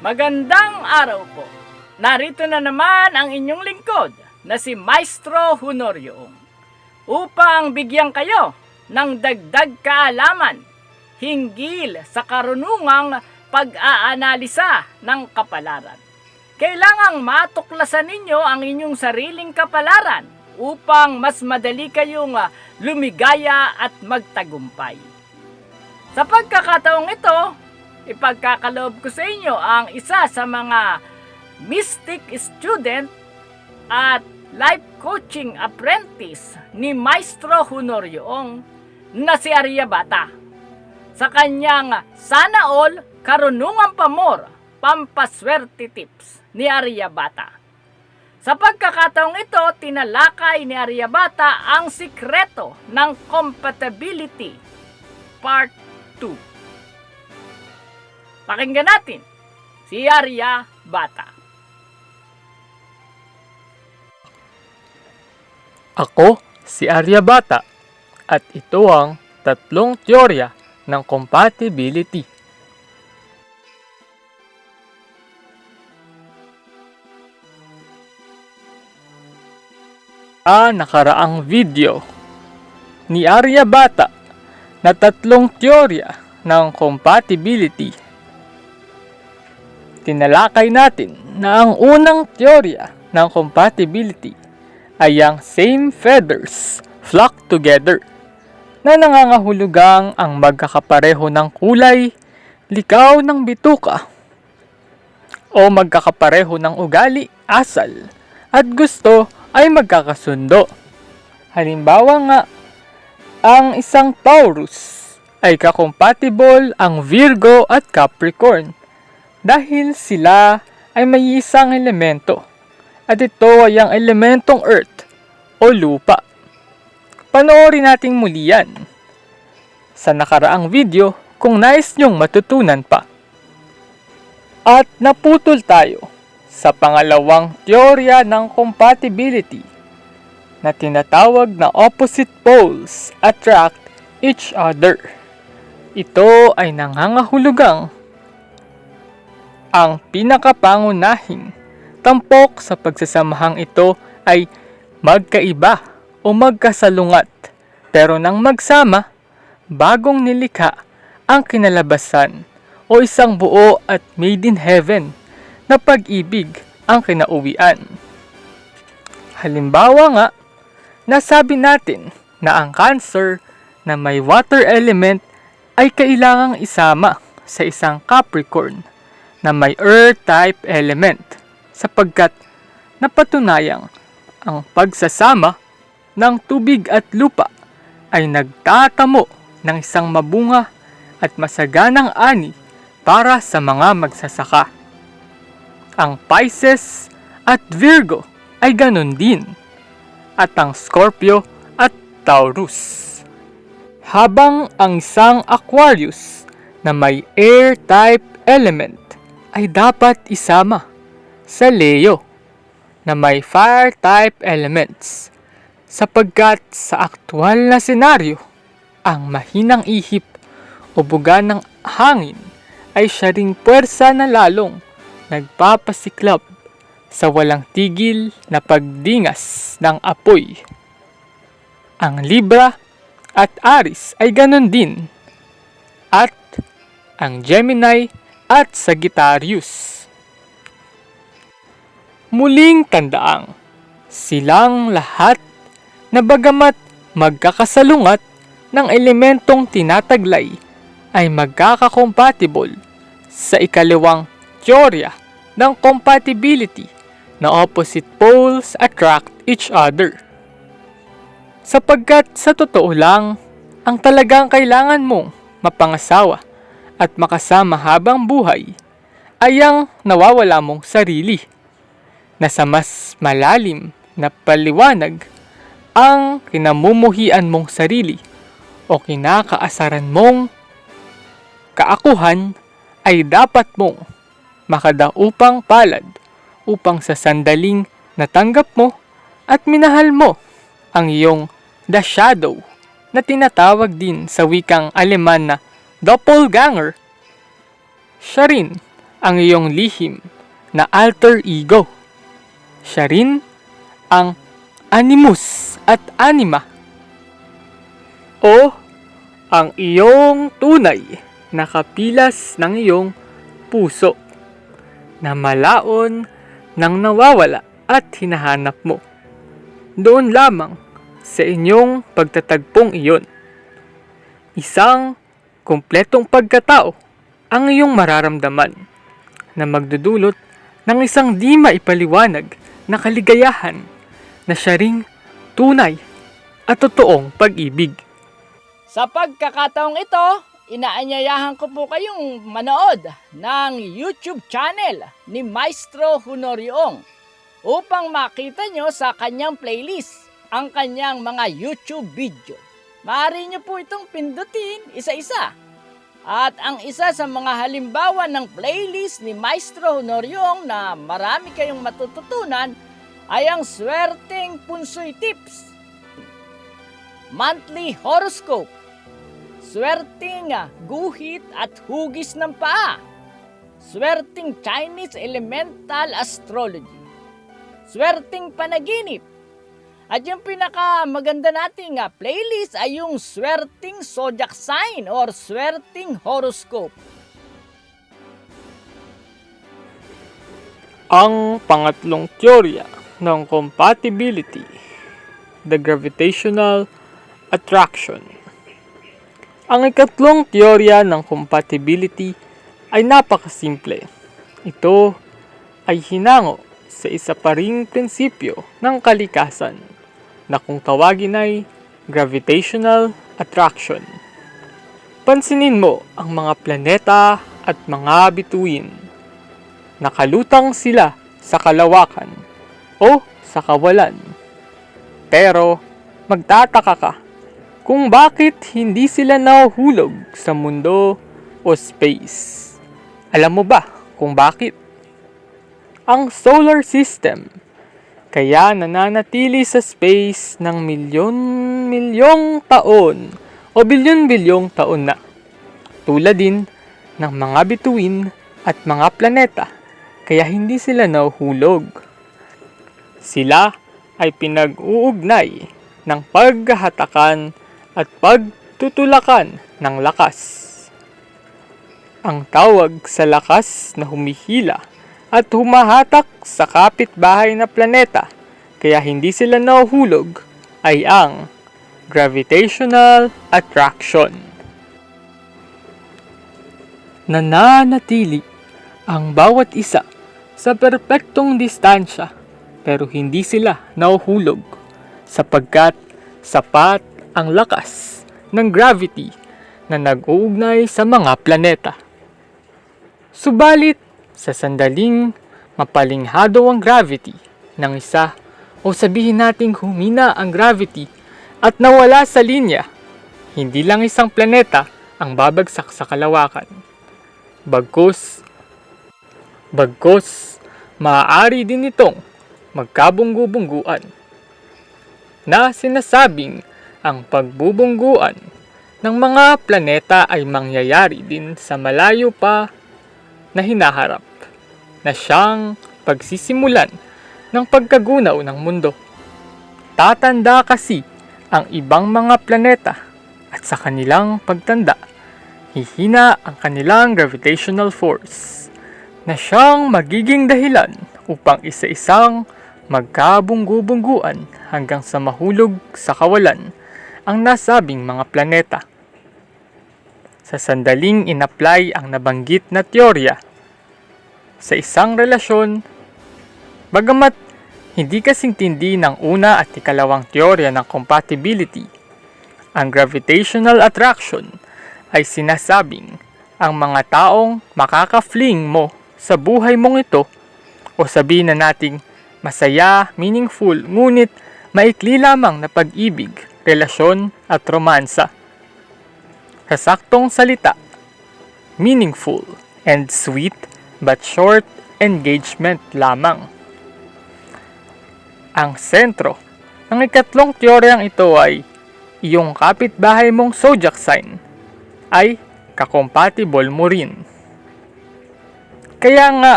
Magandang araw po. Narito na naman ang inyong lingkod na si Maestro Honorio upang bigyan kayo ng dagdag kaalaman hinggil sa karunungang pag-aanalisa ng kapalaran. Kailangang matuklasan ninyo ang inyong sariling kapalaran upang mas madali kayong ah, lumigaya at magtagumpay. Sa pagkakataong ito, ipagkakaloob ko sa inyo ang isa sa mga mystic student at life coaching apprentice ni Maestro Honorioong na si Aryabata. Sa kanyang Sana All Karunungan Pamor Pampaswerte Tips ni Aryabata. Sa pagkakataong ito, tinalakay ni Aryabata ang sikreto ng compatibility Part 2. Pakinggan natin si Arya Bata. Ako si Aryabata at ito ang tatlong teorya ng compatibility. Sa nakaraang video ni Aryabata na tatlong teorya ng compatibility. Tinalakay natin na ang unang teorya ng compatibility ay ang same feathers flock together na nangangahulugang ang magkakapareho ng kulay, likaw ng bituka, o magkakapareho ng ugali, asal, at gusto ay magkakasundo. Halimbawa nga, ang isang Taurus ay kakompatible ang Virgo at Capricorn dahil sila ay may isang elemento at ito ay ang elementong Earth o lupa. Panoorin nating muli yan sa nakaraang video kung nais nyong matutunan pa. At naputol tayo sa pangalawang teorya ng compatibility na tinatawag na opposite poles attract each other. Ito ay nangangahulugang ang pinakapangunahing tampok sa pagsasamahang ito ay magkaiba o magkasalungat pero nang magsama, bagong nilikha ang kinalabasan o isang buo at made in heaven na pag-ibig ang kinauwian. Halimbawa nga, nasabi natin na ang cancer na may water element ay kailangang isama sa isang Capricorn na may earth type element sapagkat napatunayang ang pagsasama ng tubig at lupa ay nagtatamo ng isang mabunga at masaganang ani para sa mga magsasaka. Ang Pisces at Virgo ay ganon din at ang Scorpio at Taurus. Habang ang isang Aquarius na may air type element ay dapat isama sa Leo na may fire type elements sapagkat sa aktwal na senaryo ang mahinang ihip o buga ng hangin ay siya ring puwersa na lalong nagpapasiklab sa walang tigil na pagdingas ng apoy. Ang Libra at Aris ay ganon din at ang Gemini at Sagittarius. Muling tandaang, silang lahat na bagamat magkakasalungat ng elementong tinataglay ay magkakakompatible sa ikalawang teorya ng compatibility na opposite poles attract each other. Sapagkat sa totoo lang, ang talagang kailangan mong mapangasawa at makasama habang buhay ay ang nawawala mong sarili na sa mas malalim na paliwanag ang kinamumuhian mong sarili o kinakaasaran mong kaakuhan ay dapat mong makadaupang palad upang sa sandaling natanggap mo at minahal mo ang iyong the shadow na tinatawag din sa wikang Aleman na doppelganger. Siya rin ang iyong lihim na alter ego. Siya rin ang animus at anima. O ang iyong tunay na kapilas ng iyong puso na malaon ng nawawala at hinahanap mo. Doon lamang sa inyong pagtatagpong iyon. Isang kumpletong pagkatao ang iyong mararamdaman na magdudulot ng isang di maipaliwanag na kaligayahan na siya ring tunay at totoong pag-ibig. Sa pagkakataong ito, inaanyayahan ko po kayong manood ng YouTube channel ni Maestro Honorioong upang makita nyo sa kanyang playlist ang kanyang mga YouTube video. Maaari nyo po itong pindutin isa-isa. At ang isa sa mga halimbawa ng playlist ni Maestro Honorioong na marami kayong matututunan ay ang Swerteng Punsoy Tips, Monthly Horoscope, Swerting ah, guhit at hugis ng paa. Swerting Chinese Elemental Astrology. Swerting panaginip. At yung pinaka maganda nating ah, playlist ay yung Swerting Zodiac Sign or Swerting Horoscope. Ang pangatlong teorya ng compatibility, the gravitational attraction. Ang ikatlong teorya ng compatibility ay napakasimple. Ito ay hinango sa isa pa ring prinsipyo ng kalikasan na kung tawagin ay gravitational attraction. Pansinin mo ang mga planeta at mga bituin nakalutang sila sa kalawakan o sa kawalan. Pero magtataka ka kung bakit hindi sila nahuhulog sa mundo o space. Alam mo ba kung bakit? Ang solar system kaya nananatili sa space ng milyon-milyong taon o bilyon-bilyong taon na. Tulad din ng mga bituin at mga planeta kaya hindi sila nahuhulog. Sila ay pinag-uugnay ng paghahatakan at pagtutulakan ng lakas. Ang tawag sa lakas na humihila at humahatak sa kapitbahay na planeta kaya hindi sila nahuhulog ay ang gravitational attraction. Nananatili ang bawat isa sa perpektong distansya pero hindi sila nahuhulog sapagkat sapat ang lakas ng gravity na nag-uugnay sa mga planeta. Subalit, sa sandaling mapalinghado ang gravity ng isa o sabihin nating humina ang gravity at nawala sa linya, hindi lang isang planeta ang babagsak sa kalawakan. Bagkus, bagkus, maaari din itong magkabunggu-bungguan na sinasabing ang pagbubungguan ng mga planeta ay mangyayari din sa malayo pa na hinaharap na siyang pagsisimulan ng pagkagunaw ng mundo. Tatanda kasi ang ibang mga planeta at sa kanilang pagtanda, hihina ang kanilang gravitational force na siyang magiging dahilan upang isa-isang magkabunggu-bungguan hanggang sa mahulog sa kawalan ang nasabing mga planeta. Sa sandaling inapply ang nabanggit na teorya sa isang relasyon, bagamat hindi kasing tindi ng una at ikalawang teorya ng compatibility, ang gravitational attraction ay sinasabing ang mga taong makaka-fling mo sa buhay mong ito o sabihin na nating masaya, meaningful, ngunit maikli lamang na pag-ibig, relasyon at romansa. Sa saktong salita, meaningful and sweet but short engagement lamang. Ang sentro ng ikatlong teoryang ito ay iyong kapitbahay mong zodiac sign ay kakompatible mo rin. Kaya nga,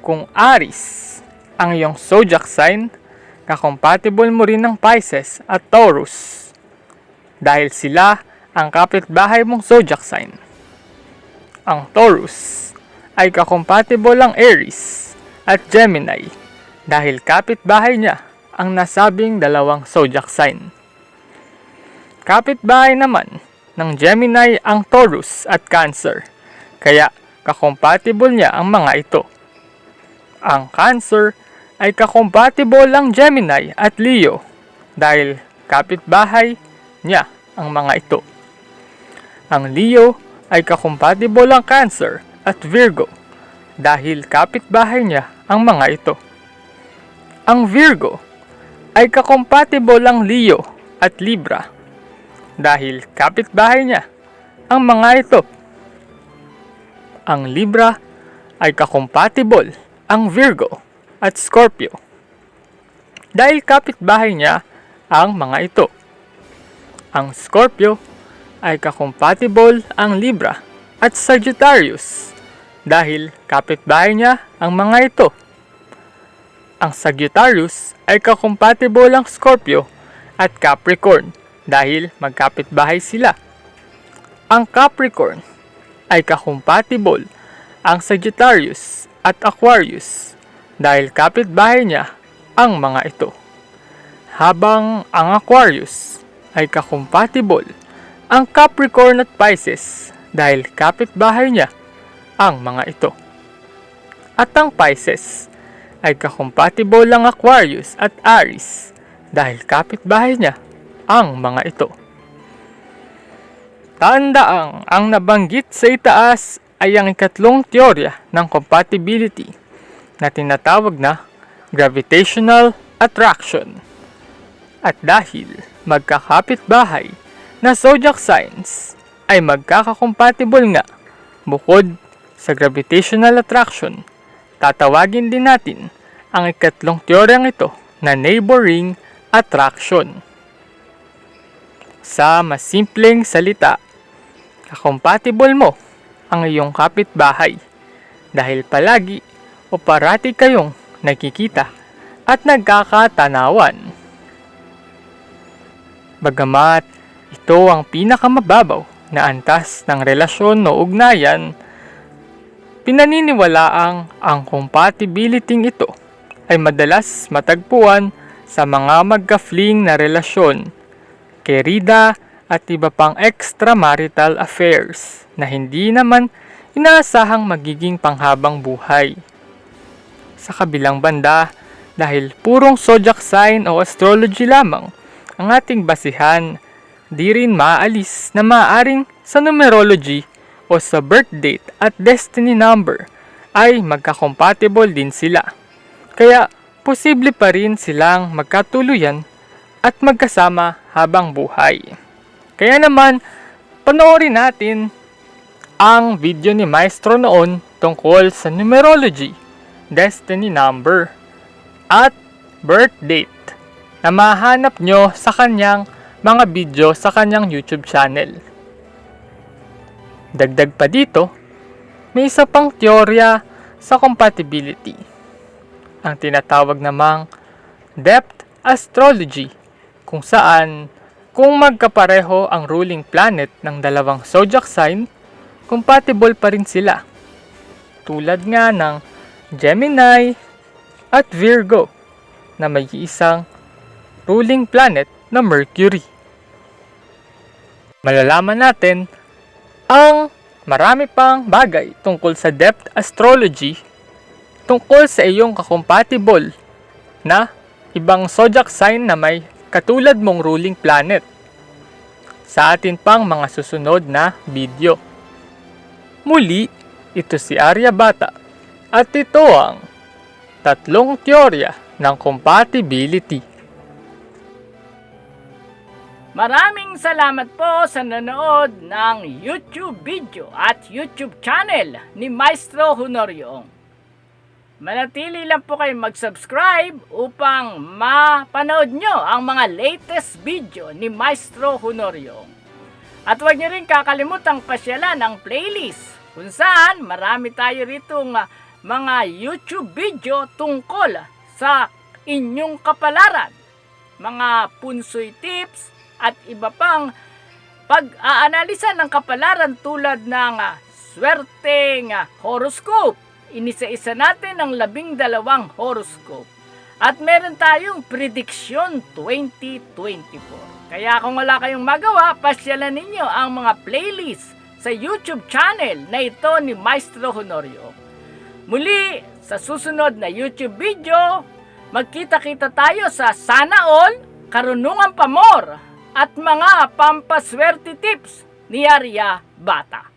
kung Aris ang iyong zodiac sign, kakompatible mo rin ng Pisces at Taurus. Dahil sila ang kapitbahay mong zodiac sign. Ang Taurus ay kakompatible ang Aries at Gemini dahil kapitbahay niya ang nasabing dalawang zodiac sign. Kapitbahay naman ng Gemini ang Taurus at Cancer, kaya kakompatible niya ang mga ito. Ang Cancer ay kakompatible ang Gemini at Leo dahil kapitbahay niya ang mga ito. Ang Leo ay kakompatible ang Cancer at Virgo dahil kapitbahay niya ang mga ito. Ang Virgo ay kakompatible ang Leo at Libra dahil kapitbahay niya ang mga ito. Ang Libra ay kakompatible ang Virgo at Scorpio dahil kapitbahay niya ang mga ito. Ang Scorpio ay kakompatible ang Libra at Sagittarius dahil kapitbahay niya ang mga ito. Ang Sagittarius ay kakompatible ang Scorpio at Capricorn dahil magkapitbahay sila. Ang Capricorn ay kakompatible ang Sagittarius at Aquarius dahil kapitbahay niya ang mga ito. Habang ang Aquarius ay kakompatible ang Capricorn at Pisces dahil kapitbahay niya ang mga ito. At ang Pisces ay kakompatible ang Aquarius at Aries dahil kapitbahay niya ang mga ito. Tandaang ang nabanggit sa itaas ay ang ikatlong teorya ng compatibility na tinatawag na gravitational attraction. At dahil magkakapit bahay na zodiac signs ay magkakakompatible nga bukod sa gravitational attraction, tatawagin din natin ang ikatlong teoryang ito na neighboring attraction. Sa mas simpleng salita, kakompatible mo ang iyong kapitbahay dahil palagi o parati kayong nakikita at nagkakatanawan. Bagamat ito ang pinakamababaw na antas ng relasyon o ugnayan, pinaniniwalaang ang compatibility ito ay madalas matagpuan sa mga magka-fling na relasyon, kerida at iba pang extramarital affairs na hindi naman inaasahang magiging panghabang buhay. Sa kabilang banda, dahil purong zodiac sign o astrology lamang ang ating basihan, di rin maalis na maaring sa numerology o sa birth date at destiny number ay magkakompatible din sila. Kaya posible pa rin silang magkatuluyan at magkasama habang buhay. Kaya naman, panoorin natin ang video ni Maestro noon tungkol sa numerology, destiny number, at birth date na mahanap nyo sa kanyang mga video sa kanyang YouTube channel. Dagdag pa dito, may isa pang teorya sa compatibility. Ang tinatawag namang depth astrology kung saan kung magkapareho ang ruling planet ng dalawang zodiac sign, compatible pa rin sila. Tulad nga ng Gemini at Virgo na may isang ruling planet na Mercury. Malalaman natin ang marami pang bagay tungkol sa depth astrology tungkol sa iyong kakompatible na ibang zodiac sign na may katulad mong ruling planet sa atin pang mga susunod na video. Muli, ito si Arya Bata at ito ang tatlong teorya ng compatibility. Maraming salamat po sa nanood ng YouTube video at YouTube channel ni Maestro Honorio. Manatili lang po kayo mag-subscribe upang mapanood nyo ang mga latest video ni Maestro Honorio. At huwag nyo rin kakalimutang pasyalan ang playlist kung saan marami tayo ritong ah, mga YouTube video tungkol sa inyong kapalaran, mga punsoy tips at iba pang pag-aanalisa ng kapalaran tulad ng ah, swerteng ah, horoscope. Inisa-isa natin ang labing dalawang horoscope. At meron tayong prediction 2024. Kaya kung wala kayong magawa, pasyalan ninyo ang mga playlist sa YouTube channel na ito ni Maestro Honorio. Muli, sa susunod na YouTube video, magkita-kita tayo sa Sana All, Karunungan Pamor, at mga pampaswerte tips ni Arya Bata.